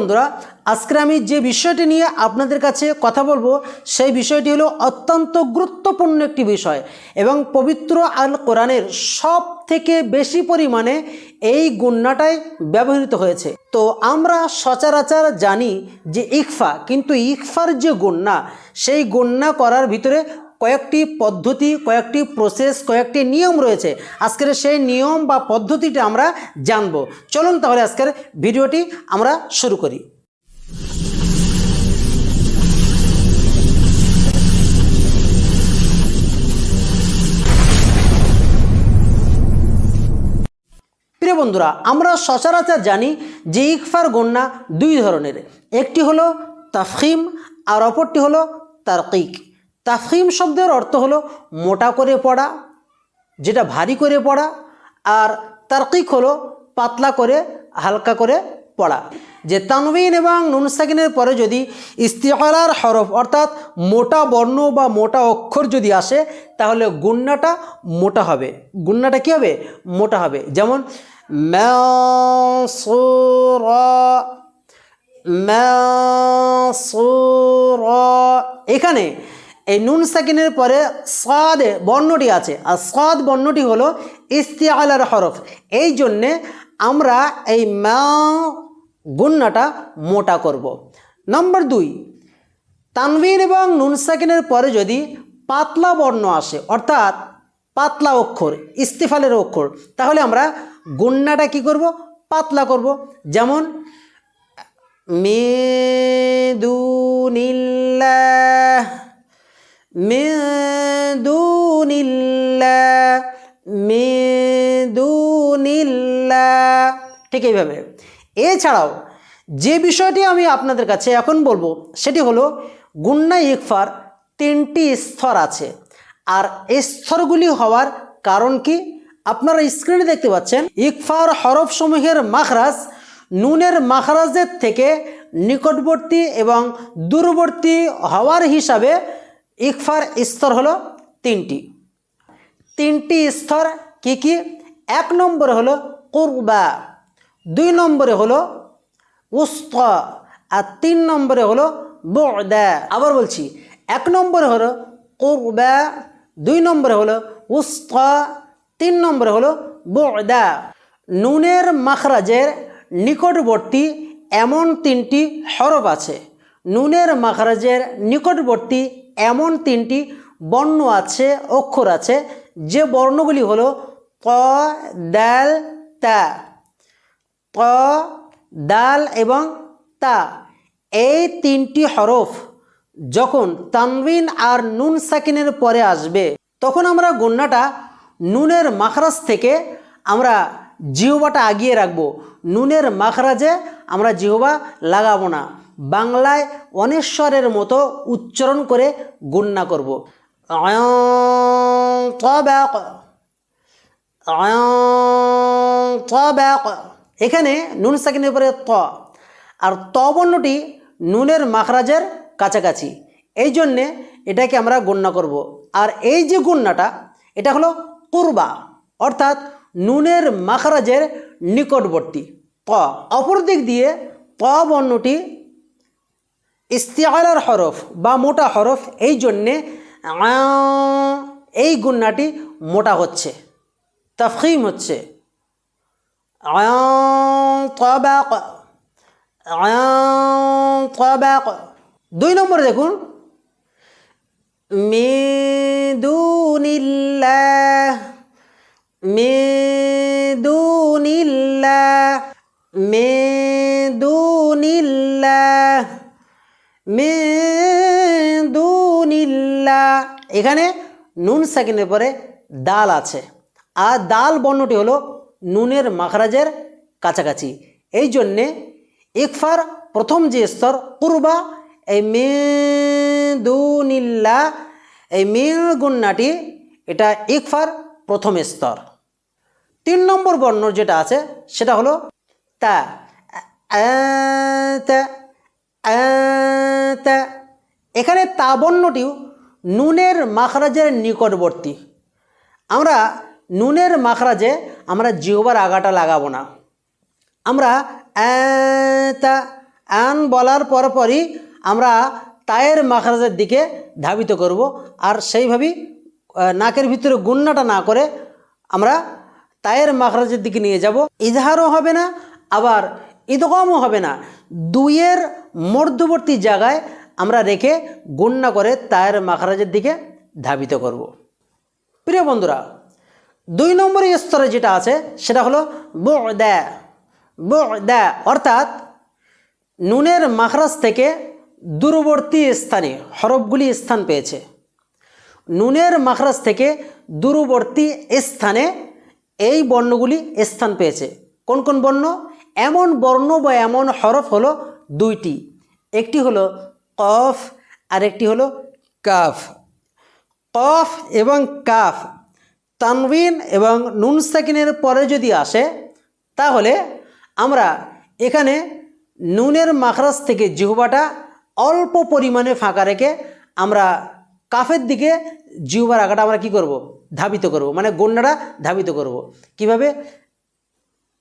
বন্ধুরা আজকে আমি যে বিষয়টি নিয়ে আপনাদের কাছে কথা বলব, সেই বিষয়টি হলো অত্যন্ত গুরুত্বপূর্ণ একটি বিষয় এবং পবিত্র আল কোরআনের সব থেকে বেশি পরিমাণে এই গুন্নাটাই ব্যবহৃত হয়েছে। তো আমরা সচরাচর জানি যে ইকফা, কিন্তু ইকফার যে গুন্না সেই গুন্না করার ভিতরে কয়েকটি পদ্ধতি, কয়েকটি প্রসেস কয়েকটি নিয়ম রয়েছে। আজকের সেই নিয়ম বা পদ্ধতিটা আমরা জানব। চলুন তাহলে আজকের ভিডিওটি আমরা শুরু করি। প্রিয় বন্ধুরা, আমরা সচরাচর জানি যে ইকফার গণ্যা দুই ধরনের। একটি হলো তাফিম আর অপরটি হলো তারকিক। তাফহিম শব্দের অর্থ হলো মোটা করে পড়া, যেটা ভারী করে পড়া, আর তারকিক হলো পাতলা করে, হালকা করে পড়া। যে তানবিন এবং নুনসাকিনের পরে যদি ইস্তিহারার হরফ অর্থাৎ মোটা বর্ণ বা মোটা অক্ষর যদি আসে, তাহলে গুন্নাটা মোটা হবে। গুন্নাটা কী হবে? মোটা হবে। যেমন এখানে এই নুন সাকিনের পরে সাদ বর্ণটি আছে। আর সাদ বর্ণটি হলো ইস্তিয়ালার হরফ। এই জন্যে আমরা এই মা গুন্নাটা মোটা করব। নম্বর দুই তানবিন এবং নুন সাকিনের পরে যদি পাতলা বর্ণ আসে, অর্থাৎ পাতলা অক্ষর, ইস্তিফালের অক্ষর, তাহলে আমরা গুন্নাটা কি করব? পাতলা করব। যেমন মেদু মেদুনিল্লাহ ঠিক এইভাবে। এছাড়াও যে বিষয়টি আমি আপনাদের কাছে এখন বলব, সেটি হলো গুন্না ইকফার তিনটি স্তর আছে। আর এই স্তরগুলি হওয়ার কারণ কি? আপনারা স্ক্রিনে দেখতে পাচ্ছেন ইকফার হরফসমূহের মাখরাজ নুনের মাখরাজের থেকে নিকটবর্তী এবং দূরবর্তী হওয়ার হিসাবে ইকফার স্তর হলো তিনটি। তিনটি স্তর কি কি? এক নম্বরে হলো কুরবা, দুই নম্বরে হলো উস্ত, আর তিন নম্বরে হলো বদা। আবার বলছি, এক নম্বরে হলো কুরবা, দুই নম্বরে হলো উস্ত, তিন নম্বরে হলো বদা। নুনের মাখরাজের নিকটবর্তী এমন তিনটি হরফ আছে। নুনের মাখরাজের নিকটবর্তী এমন তিনটি বর্ণ আছে, অক্ষর আছে, যে বর্ণগুলি হলো ক, দাল, তা। ক, দাল এবং তা। এই তিনটি হরফ যখন তানবিন আর নুন সাকিনের পরে আসবে, তখন আমরা গণ্যাটা নুনের মাখরাজ থেকে আমরা জিহবাটা আগিয়ে রাখব। নুনের মাখরাজে আমরা জিহবা লাগাবো না। বাংলায় অনেশ্বরের মতো উচ্চারণ করে গণ্যা করব। এখানে নুন সাকিনের উপরে ত। আর ত নুনের মাখরাজের কাছাকাছি। এই জন্যে এটাকে আমরা গণ্যা করব। আর এই যে গণ্যাটা এটা হলো কুরবা। অর্থাৎ নুনের মাখরাজের নিকটবর্তী। ক অপর দিক দিয়ে ক বর্ণটি ইস্তিয়ালার হরফ বা মোটা হরফ, এই জন্যে এই গুন্নাটি মোটা হচ্ছে তফিম হচ্ছে। দুই নম্বরে দেখুন মেদুনিল্লাহ এখানে নুন সেকেন্ডের পরে দাল আছে। আর দাল বর্ণটি হলো নুনের মাখরাজের কাছাকাছি। এই জন্যে ইকফার প্রথম যে স্তর কুরবা, এই মে মেদুনিল্লা এই মিল গুন্নাটি এটা ইকফার প্রথম স্তর। তিন নম্বর বর্ণ যেটা আছে, সেটা হলো তা এখানে তা বর্ণটিও নুনের মাখরাজের নিকটবর্তী। আমরা নুনের মাখরাজে আমরা জিহবার আগাটা লাগাবো না। আমরা তা, আন বলার পরপরই আমরা তায়ের মাখরাজের দিকে ধাবিত করব। আর সেইভাবেই নাকের ভিতরে গুন্নাটা না করে আমরা তায়ের মাখরাজের দিকে নিয়ে যাব। ইজহারও হবে না, আবার ইদগমও হবে না। দুইয়ের মধ্যবর্তী জায়গায় আমরা রেখে গুন্না করে তায়ের মাখরাজের দিকে ধাবিত করব। প্রিয় বন্ধুরা, দুই নম্বরের স্তরে যেটা আছে, সেটা হলো বুদা। বুদা অর্থাৎ নুনের মাখরাজ থেকে দূরবর্তী স্থানে, হরফগুলি স্থান পেয়েছে। নুনের মাখরাজ থেকে দূরবর্তী স্থানে এই বর্ণগুলি স্থান পেয়েছে। কোন কোন বর্ণ? এমন বর্ণ বা এমন হরফ হলো দুইটি। একটি হলো কফ আর একটি হলো কাফ। কফ এবং কাফ তানবিন এবং নুন সাকিনের পরে যদি আসে, তাহলে আমরা এখানে নুনের মাখরাজ থেকে জিহবাটা অল্প পরিমাণে ফাঁকা রেখে আমরা কাফের দিকে জিহবার আগাটা আমরা কি করব? ধাবিত করব। মানে গন্যাটা ধাবিত করব। কীভাবে?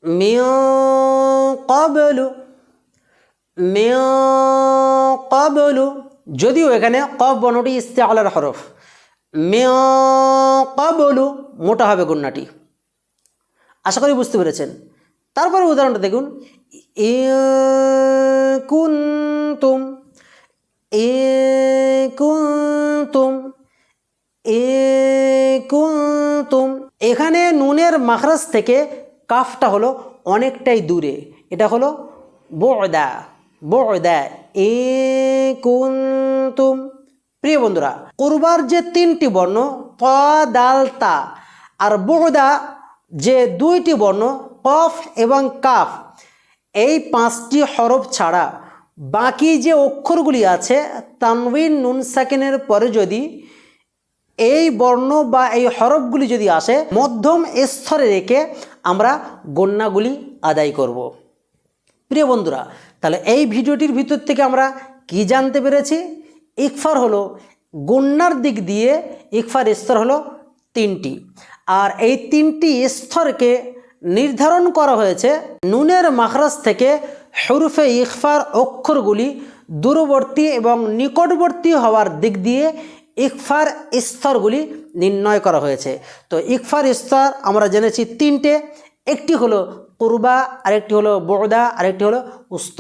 মিয় কবলু মিয় কবলু যদিও এখানে কব বর্ণটি ইস্তেআলার হরফ। মেয় কবলু মোটা হবে গুন্নাটি আশা করি বুঝতে পেরেছেন। তারপরে উদাহরণটা দেখুন। এ কুন্তুম এ কুন্তুম এখানে নুনের মাখরাজ থেকে কাফটা হলো অনেকটাই দূরে। এটা হলো বোদা বোদা, এ কুন্তুম। প্রিয় বন্ধুরা, কুরবার যে তিনটি বর্ণ ক দাল, তা, আর বোদা যে দুইটি বর্ণ, কফ এবং কাফ, এই পাঁচটি হরফ ছাড়া বাকি যে অক্ষরগুলি আছে তানবিন নুন সাকিনের পরে যদি এই বর্ণ বা এই হরফগুলি যদি আসে, মধ্যম স্তরে রেখে আমরা গণ্যাগুলি আদায় করব। প্রিয় বন্ধুরা, তাহলে এই ভিডিওটির ভিতর থেকে আমরা কি জানতে পেরেছি ইকফার হলো, গণ্যার দিক দিয়ে ইকফার স্তর হলো তিনটি আর এই তিনটি স্তরকে নির্ধারণ করা হয়েছে নুনের মাখরাজ থেকে হরুফে ইকফার অক্ষরগুলি দূরবর্তী এবং নিকটবর্তী হওয়ার দিক দিয়ে ইকফার স্তরগুলি নির্ণয় করা হয়েছে। তো ইকফার স্তর আমরা জেনেছি তিনটে, একটি হলো কুরবা, আরেকটি হলো বড়দা আরেকটি হলো উস্ত।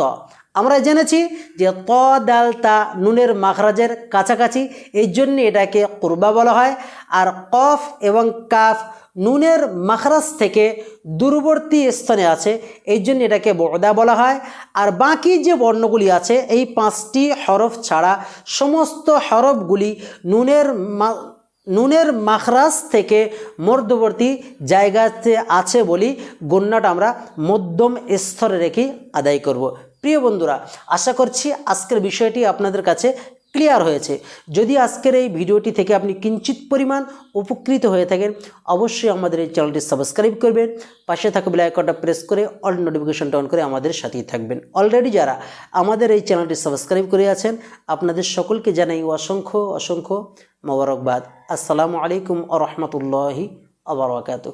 আমরা জেনেছি যে ত, দাল, তা, নুনের মাখরাজের কাছাকাছি, এই জন্য এটাকে কুরবা বলা হয়। আর কফ এবং কাফ নুনের মাখরাজ থেকে দূরবর্তী স্থানে আছে এই জন্য এটাকে বড়দা বলা হয় আর বাকি যে বর্ণগুলি আছে, এই পাঁচটি হরফ ছাড়া সমস্ত হরফগুলি নুনের নুনের মাখরাজ থেকে মধ্যবর্তী জায়গাতে আছে বলি গণ্যাটা আমরা মধ্যম স্তরে রেখে আদায় করব। প্রিয় বন্ধুরা, আশা করছি আজকের বিষয়টি আপনাদের কাছে ক্লিয়ার হয়েছে। যদি আজকের এই ভিডিওটি থেকে আপনি কিঞ্চিত পরিমাণ উপকৃত হয়ে থাকেন, অবশ্যই আমাদের এই চ্যানেলটি সাবস্ক্রাইব করবেন, পাশে থাকা বেল আইকনটা প্রেস করে অল নোটিফিকেশনটা অন করে আমাদের সাথেই থাকবেন। অলরেডি যারা আমাদের এই চ্যানেলটি সাবস্ক্রাইব করে আছেন, আপনাদের সকলকে জানাই অসংখ্য অসংখ্য মোবারকবাদ। আসসালামু আলাইকুম আ রহমতুল্লাহি আবরকাত